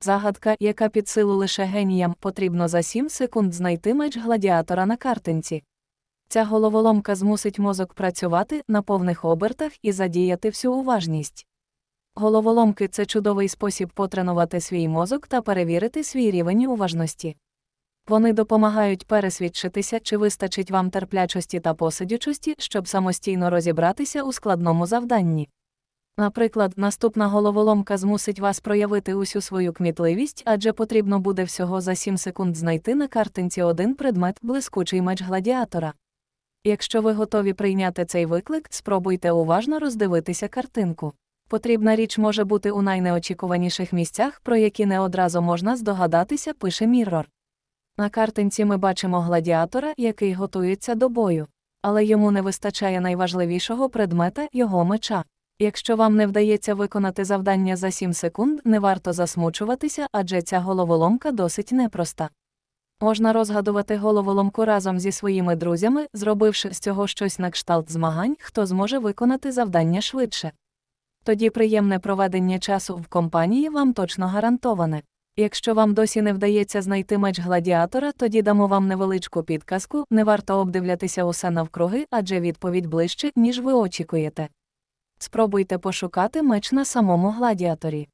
Загадка, яка під силу лише геніям, потрібно за 7 секунд знайти меч гладіатора на картинці. Ця головоломка змусить мозок працювати на повних обертах і задіяти всю уважність. Головоломки це чудовий спосіб потренувати свій мозок та перевірити свій рівень уважності. Вони допомагають пересвідчитися, чи вистачить вам терплячості та посидючості, щоб самостійно розібратися у складному завданні. Наприклад, наступна головоломка змусить вас проявити усю свою кмітливість, адже потрібно буде всього за 7 секунд знайти на картинці один предмет блискучий меч гладіатора. Якщо ви готові прийняти цей виклик, спробуйте уважно роздивитися картинку. Потрібна річ може бути у найнеочікуваніших місцях, про які не одразу можна здогадатися, пише Міррор. На картинці ми бачимо гладіатора, який готується до бою, але йому не вистачає найважливішого предмета його меча. Якщо вам не вдається виконати завдання за 7 секунд, не варто засмучуватися, адже ця головоломка досить непроста. Можна розгадувати головоломку разом зі своїми друзями, зробивши з цього щось на кшталт змагань, хто зможе виконати завдання швидше. Тоді приємне проведення часу в компанії вам точно гарантоване. Якщо вам досі не вдається знайти меч гладіатора, тоді дамо вам невеличку підказку, не варто обдивлятися усе навкруги, адже відповідь ближче, ніж ви очікуєте. Спробуйте пошукати меч на самому гладіаторі.